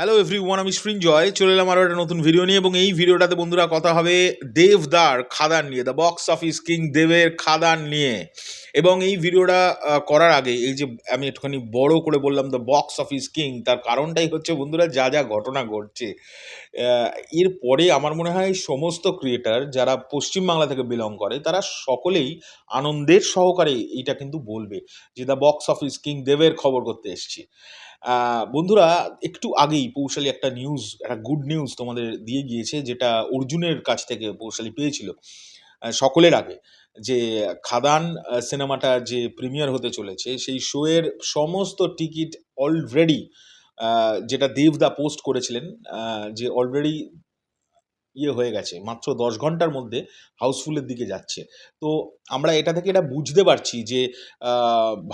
Hello every one আমি সৃঞ্জয় চলে এলাম আরও একটা নতুন ভিডিও নিয়ে এবং এই ভিডিওটাতে বন্ধুরা কথা হবে দেবদার খাদান নিয়ে দ্য বক্স অফিস কিং দেবের খাদান নিয়ে। এবং এই ভিডিওটা করার আগে, এই যে আমি একটুখানি বড় করে বললাম দ্য বক্স অফিস কিং তার কারণটাই হচ্ছে বন্ধুরা যা যা ঘটনা ঘটছে। এরপরে আমার মনে হয় সমস্ত ক্রিয়েটার যারা পশ্চিমবাংলা থেকে বিলং করে, তারা সকলেই আনন্দের সহকারে এইটা কিন্তু বলবে যে দ্য বক্স অফিস কিং দেবের খবর করতে এসছি। বন্ধুরা, একটু আগেই পৌশালী একটা নিউজ একটা গুড নিউজ তোমাদের দিয়ে গিয়েছে, যেটা অর্জুনের কাছ থেকে পৌশালী পেয়েছিল সকলের আগে। যে খাদান সিনেমাটা যে প্রিমিয়ার হতে চলেছে, সেই শোয়ের সমস্ত টিকিট অলরেডি যেটা দেবদা পোস্ট করেছিলেন যে অলরেডি ইয়ে হয়ে গেছে, মাত্র দশ ঘণ্টার মধ্যে হাউসফুলের দিকে যাচ্ছে। তো আমরা এটা থেকে এটা বুঝতে পারছি যে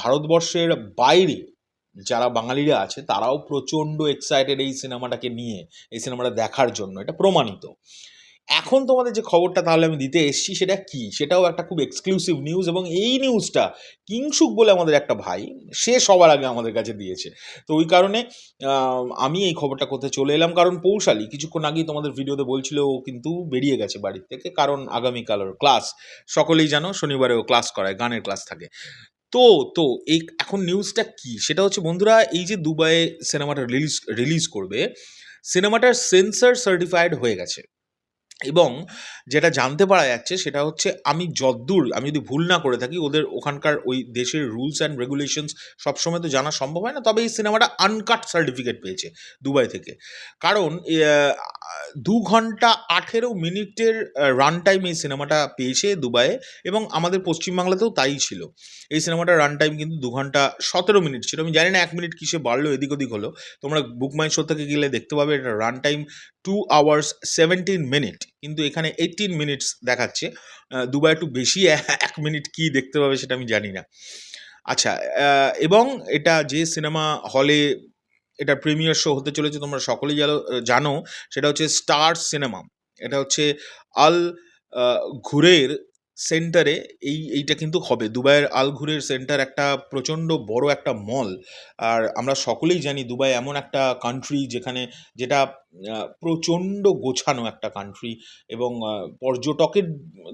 ভারতবর্ষের বাইরে যারা বাঙালিরা আছে, তারাও প্রচণ্ড এক্সাইটেড এই সিনেমাটাকে নিয়ে, এই সিনেমাটা দেখার জন্য, এটা প্রমাণিত। এখন তোমাদের যে খবরটা তাহলে আমি দিতে এসেছি, সেটা কি? সেটাও একটা খুব এক্সক্লুসিভ নিউজ এবং এই নিউজটা কিংসুক বলে আমাদের একটা ভাই, সে সবার আগে আমাদের কাছে দিয়েছে। তো ওই কারণে আমি এই খবরটা করতে চলে এলাম। কারণ পৌশালী, কিছুক্ষণ আগেই তোমাদের ভিডিওতে বলছিল, ও কিন্তু বেরিয়ে গেছে বাড়ির থেকে। কারণ আগামীকাল ওর ক্লাস সকলেই জানো শনিবারে ও ক্লাস করায়, গানের ক্লাস থাকে। তো তো, এই এখন নিউজটা কি? সেটা হচ্ছে বন্ধুরা, এই যে দুবাইয়ে সিনেমাটা রিলিজ রিলিজ করবে সিনেমাটার সেন্সার সার্টিফাইড হয়ে গেছে। এবং যেটা জানতে পারা যাচ্ছে সেটা হচ্ছে আমি যদ্দূর, আমি যদি ভুল না করে থাকি, ওদের ওখানকার ওই দেশের রুলস অ্যান্ড রেগুলেশনস সবসময় তো জানা সম্ভব হয় না, তবে এই সিনেমাটা আনকাট সার্টিফিকেট পেয়েছে দুবাই থেকে। কারণ দু ঘণ্টা আঠেরো মিনিটের রান টাইম এই সিনেমাটা পেয়েছে দুবাইয়ে এবং আমাদের পশ্চিমবাংলাতেও তাই ছিল। এই সিনেমাটার রান টাইম কিন্তু দু ঘণ্টা সতেরো মিনিট ছিল। আমি জানি না এক মিনিট কিসে বাড়লো, এদিক ওদিক হলো। তোমরা বুক মাই শো থেকে গেলে দেখতে পাবে, এটা run time two hours seventeen minute কিন্তু এখানে এইটিন মিনিটস দেখাচ্ছে। দুবার একটু বেশি এক মিনিট কি দেখতে পাবে সেটা আমি জানি না। আচ্ছা এবং এটা যে সিনেমা হলে এটা প্রিমিয়ার শো হতে চলেছে, তোমরা সকলেই জানো, সেটা হচ্ছে স্টার সিনেমা এটা হচ্ছে আল ঘুরের সেন্টারে এই, এইটা কিন্তু হবে। দুবাইয়ের আল ঘুরের সেন্টার একটা প্রচণ্ড বড় একটা মল আর আমরা সকলেই জানি দুবাই এমন একটা কান্ট্রি যেখানে যেটা প্রচণ্ড গোছানো একটা কান্ট্রি এবং পর্যটকের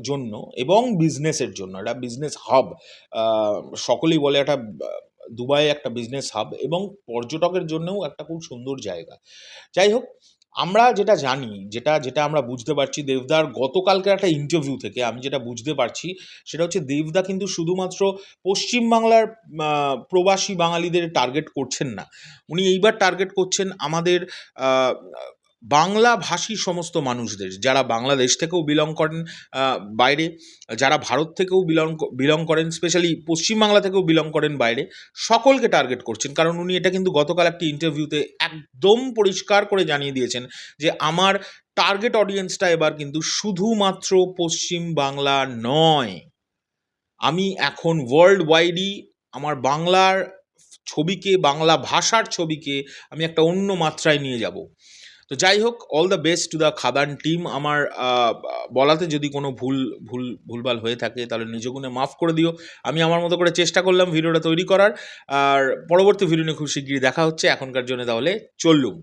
জন্য এবং বিজনেসের জন্য। এটা বিজনেস হাব সকলেই বলে একটা দুবাই একটা বিজনেস হাব এবং পর্যটকের জন্যও একটা খুব সুন্দর জায়গা। যাই হোক আমরা যেটা জানি, যেটা যেটা আমরা বুঝতে পারছি, দেবদার গতকালকের একটা ইন্টারভিউ থেকে আমি যেটা বুঝতে পারছি, সেটা হচ্ছে দেবদা কিন্তু শুধুমাত্র পশ্চিমবাংলার প্রবাসী বাঙালিদের টার্গেট করছেন না। উনি এইবার টার্গেট করছেন আমাদের আহ, বাংলা ভাষী সমস্ত মানুষদের যারা বাংলাদেশ থেকেও বিলং করেন বাইরে যারা ভারত থেকেও বিলং বিলং করেন স্পেশালি পশ্চিমবাংলা থেকেও বিলং করেন বাইরে সকলকে টার্গেট করছেন। কারণ উনি এটা কিন্তু গতকাল একটি ইন্টারভিউতে একদম পরিষ্কার করে জানিয়ে দিয়েছেন যে আমার টার্গেট অডিয়েন্সটা এবার কিন্তু শুধুমাত্র পশ্চিম বাংলা নয়। আমি এখন ওয়ার্ল্ড ওয়াইডই আমার বাংলার ছবিকে বাংলা ভাষার ছবিকে আমি একটা অন্য মাত্রায় নিয়ে যাব। তো যাই হোক all the best to the Khadan team আমার বলাতে যদি কোনো ভুল ভুল, ভুলভাল হয়ে থাকে, তাহলে নিজগুণে মাফ করে দিও। আমি আমার মতো করে চেষ্টা করলাম ভিডিওটা তৈরি করার। আর পরবর্তী ভিডিও নিয়ে খুব শিগগিরই দেখা হচ্ছে। এখনকার জন্য তাহলে চললুম।